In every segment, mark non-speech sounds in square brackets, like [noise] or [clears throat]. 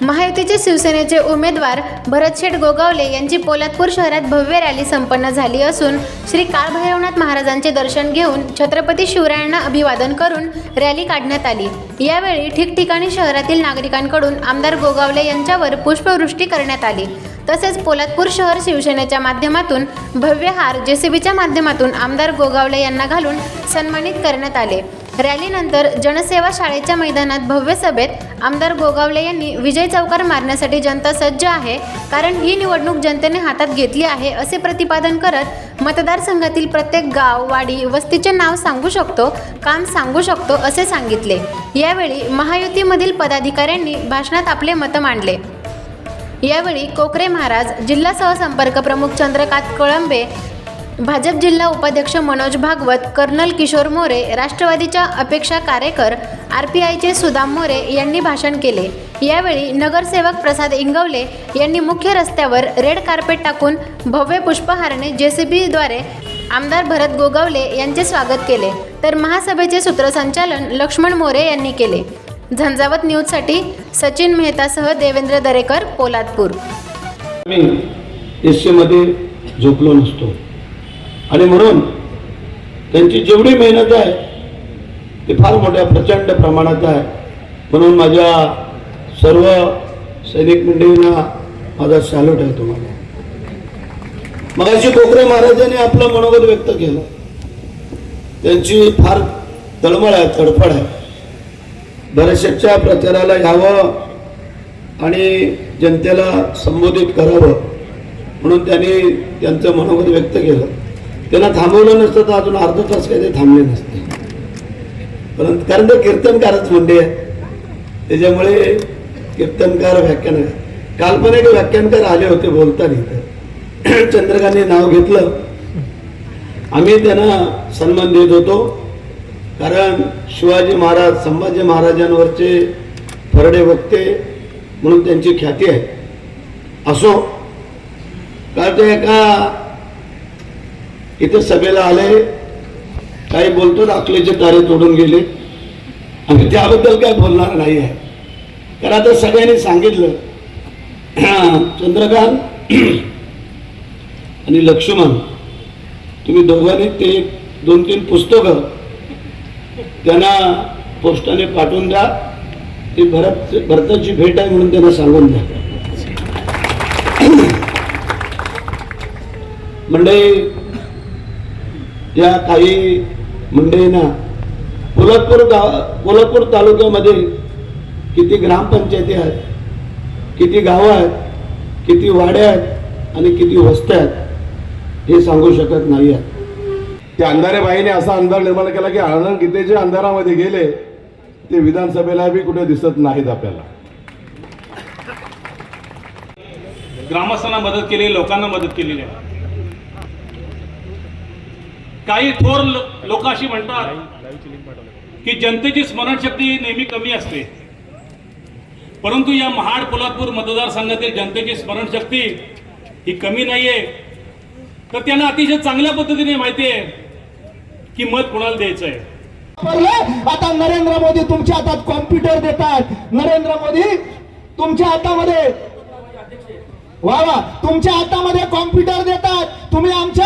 महायुतीचे शिवसेनेचे उमेदवार भरतशेठ गोगावले यांची पोलादपूर शहरात भव्य रॅली संपन्न झाली असून श्री काळभैरवनाथ महाराजांचे दर्शन घेऊन छत्रपती शिवरायांना अभिवादन करून रॅली काढण्यात आली. यावेळी ठिकठिकाणी शहरातील नागरिकांकडून आमदार गोगावले यांच्यावर पुष्पवृष्टी करण्यात आली. तसेच पोलादपूर शहर शिवसेनेच्या माध्यमातून भव्य हार जेसीबीच्या माध्यमातून आमदार गोगावले यांना घालून सन्मानित करण्यात आले. रॅलीनंतर जनसेवा शाळेच्या मैदानात भव्य सभेत आमदार गोगावले यांनी विजय चौकार मारण्यासाठी जनता सज्ज आहे कारण ही निवडणूक जनतेने हातात घेतली आहे असे प्रतिपादन करत मतदारसंघातील प्रत्येक गाव वाडी वस्तीचे नाव सांगू शकतो काम सांगू शकतो असे सांगितले. यावेळी महायुतीमधील पदाधिकाऱ्यांनी भाषणात आपले मत मांडले. यावेळी कोकरे महाराज जिल्हा सहसंपर्क प्रमुख चंद्रकांत कळंबे भाजप जिल्हा उपाध्यक्ष मनोज भागवत कर्नल किशोर मोरे राष्ट्रवादीच्या अपेक्षा कारेकर आर पी आयचे सुदाम मोरे यांनी भाषण केले. यावेळी नगरसेवक प्रसाद इंगवले यांनी मुख्य रस्त्यावर रेड कार्पेट टाकून भव्य पुष्पहारने जेसीबीद्वारे आमदार भरत गोगावले यांचे स्वागत केले. तर महासभेचे सूत्रसंचालन लक्ष्मण मोरे यांनी केले. झंझावत न्यूजसाठी सचिन मेहतासह देवेंद्र दरेकर पोलादपूर. मी एस झोपलो नसतो. आणि म्हणून त्यांची जेवढी मेहनत आहे ती फार मोठ्या प्रचंड प्रमाणात आहे. म्हणून माझ्या सर्व सैनिक मंडळींना माझा सॅल्यूट आहे तुम्हाला. मगाशी कोकरे महाराजांनी आपलं मनोगत व्यक्त केलं. त्यांची फार तळमळ आहे तडफड आहे. बऱ्याचशा प्रचाराला यावं आणि जनतेला संबोधित करावं म्हणून त्यांनी त्यांचं मनोगत व्यक्त केलं. त्यांना थांबवलं नसतं तर अजून अर्धा तास काही ते थांबले नसते. परंतु कारण ते कीर्तनकारच म्हणते आहे त्याच्यामुळे कीर्तनकार व्याख्यान काल्पनिक व्याख्यानकार आले होते बोलताना इथं. [clears throat] चंद्रकांनी नाव घेतलं. आम्ही त्यांना सन्मान देत होतो. कारण शिवाजी महाराज संभाजी महाराजांवरचे फरडे वक्ते म्हणून त्यांची ख्याती आहे. असो. कारण ते एका इथं सभेला आले काही बोलतो अकलेचे तारे तोडून गेले. आणि त्याबद्दल काय बोलणार नाही आहे. कारण आता सगळ्यांनी सांगितलं. चंद्रकांत [clears throat] आणि लक्ष्मण तुम्ही दोघांनी ते दोन तीन पुस्तकं त्यांना पोस्टाने पाठवून द्या. ती भरत भरताची भेट आहे म्हणून त्यांना सांगून द्या. [clears throat] म्हणजे या काही मंडळींना पोलादपूर गाव पोलादपूर तालुक्यामध्ये किती ग्रामपंचायती आहेत किती गावं आहेत किती वाड्या आहेत आणि किती वस्त्या आहेत हे सांगू शकत नाही आहेत. त्या अंधारे बाईने असा अंधार निर्माण केला की आनंद गीतेचे अंधारामध्ये गेले ते विधानसभेला बी कुठे दिसत नाहीत आपल्याला. ग्रामस्थांना मदत केली लोकांना मदत केलेली आहे. काही थोर लोक अशी म्हणतात की जनतेची स्मरणशक्ती नेहमी कमी असते. परंतु या महाड पोलादपूर मतदारसंघातील जनतेची स्मरणशक्ती ही कमी नाहीये. तर त्यांना अतिशय चांगल्या पद्धतीने माहिती आहे की मत कोणाला द्यायचं आहे आता नरेंद्र मोदी तुमच्या हातात कॉम्प्युटर देतात. नरेंद्र मोदी तुमच्या हातामध्ये वा वा तुमच्या हातामध्ये कॉम्प्युटर देतात. तुम्ही आमच्या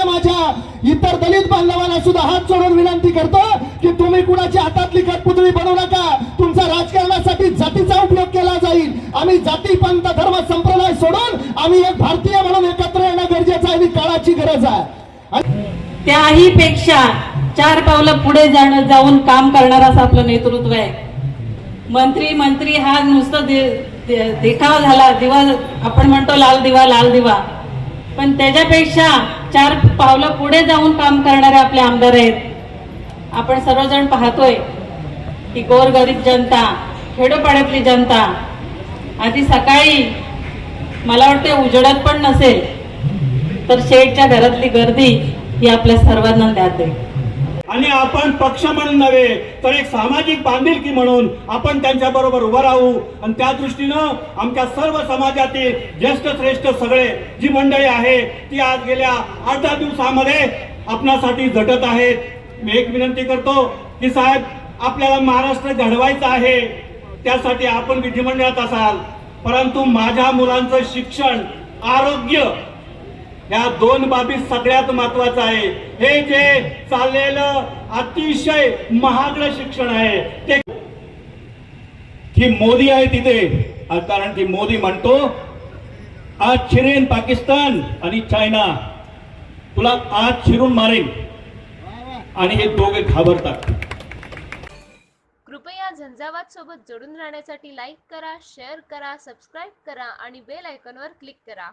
असं माझ्या इतर दलित बांधवांना सुद्धा हात सोडून विनंती करतो की तुम्ही कुणाच्या हातातली कटपुतळी बनवू नका. तुमचा राजकारणासाठी जातीचा उपयोग केला जाईल. आम्ही जाती पंत धर्म संप्रदाय सोडून आम्ही एक भारतीय म्हणून एकत्र येणं गरजेचं आहे. काळाची गरज आहे. त्याही पेक्षा चार पावलं पुढे जाणं जाऊन काम करणार असं आपलं नेतृत्व आहे. मंत्री मंत्री हा नुसतं दे- दे- देखावा झाला दिवा आपण म्हणतो लाल दिवा लाल दिवा. पण त्याच्यापेक्षा चार पावलं पुढे जाऊन काम करणारे आपले आमदार आहेत. आपण सर्वजण पाहतोय की गोरगरीब जनता खेडोपाड्यातली जनता आधी सकाळी मला वाटते उजेडात पण नसेल तर शेठच्या घरातली गर्दी ही आपल्या सर्वांना द्यात आहे. आणि आपण पक्ष म्हणून नव्हे तर एक सामाजिक बांधिलकी म्हणून आपण त्यांच्या बरोबर उभं राहू. आणि त्या दृष्टीनं आमच्या सर्व समाजातील ज्येष्ठ श्रेष्ठ सगळे जी मंडळी आहे ती आज गेल्या आठ दहा दिवसामध्ये आपणासाठी झटत आहेत. मी एक विनंती करतो की साहेब आपल्याला महाराष्ट्र घडवायचं आहे त्यासाठी आपण विधिमंडळात असाल. परंतु माझ्या मुलांचं शिक्षण आरोग्य या दोन बाबी सगळ्यात महत्वाचं आहे. हे जे चाललेलं अतिशय महागडं शिक्षण आहे ते की मोदी आहे तिथे. कारण की मोदी म्हणतो आज चिरेन पाकिस्तान आणि चायना. तुला आज चिरून मारेन. आणि हे दोघे घाबरतात. कृपया झंझावात सोबत जोडून राहण्यासाठी लाईक करा शेअर करा सबस्क्राईब करा आणि बेल आयकॉनवर क्लिक करा.